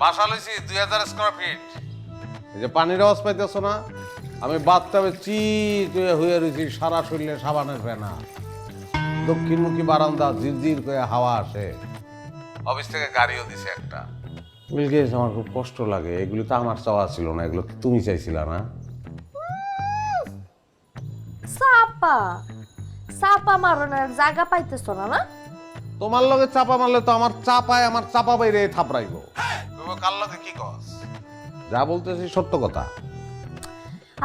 বাসা লইছি দুই হাজার স্কোয়ার ফিট এই যে পানির আওয়াজ পাইতেছ না? আমি বাথটাবে চিট হয়ে হয়ে রয়েছি সারা শরীরে সাবানের ফেনা। দক্ষিণমুখী বারান্দা ঝিরঝির করে হাওয়া আসে। অফিস থেকে গাড়িও দিছে একটা। বিলগেস আমার খুব কষ্ট লাগে এগুলো তো আমার চাওয়া ছিল না এগুলো তুমি চাইছিলা না। চাপা চাপা মারনের জায়গা পাইতেছ না না? তোমার লগে চাপা মারলে তো আমার চাপায় আমার চাপা বাইরে থাপড়াইব। কার লগে কি কস? যা বলতেছি সত্য কথা।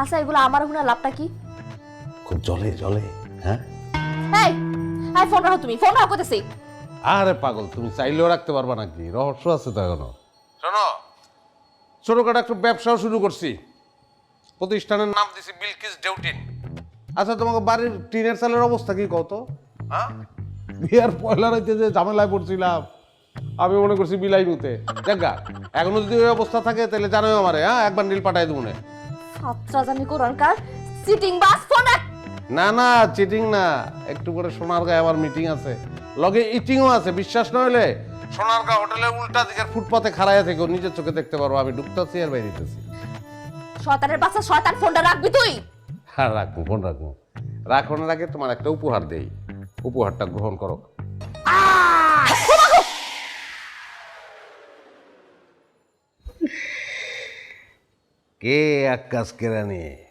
আচ্ছা এগুলো আমার হুনা লাভটা কি? খুব জলে জলে হ্যাঁ? এই এই ফোন রাখো তুমি ফোন রাখো করতেছি আরে পাগল তুমি চাইলেও রাখতে পারবা নাকি? রহস্য আছে তো এখনও। শোনো। ছোটখাটো একটা ব্যবসাও শুরু করছি। প্রতিষ্ঠানের নাম দিছি বিলকিস ডেউটিন। আচ্ছা তোমাকে বাড়ির টিনের চালের অবস্থা কি কত হ্যাঁ? বিয়ার পয়লা রাইতে যে ঝামেলায় পড়ছিলাম। আমি মনে করছি বিলাই মুতে দেখা এখনও যদি ওই অবস্থা থাকে তাহলে জানোই আমারে হ্যাঁ? একবার নীল পাঠাই দেবো সাতটা জানি কোরআনকার সিটিং বাস ফোন না না চিটিং না। একটু করে সোনার গায়ে আমার মিটিং আছে। লগে ইটিংও আছে বিশ্বাস না হলে সোনার গা হোটেলের উল্টা দিকের ফুটপাতে খাড়াইয়া থেকে নিজের চোখে দেখতে পারব আমি ঢুকতেছি আর বাইরেতেছি শয়তানের বাচ্চা শয়তান ফোনটা রাখবি তুই? হ্যাঁ রাখব ফোন রাখব। রাখনের আগে তোমার একটা উপহার দেই। উপহারটা গ্রহণ করো। ඒ අක්කස් කරනේ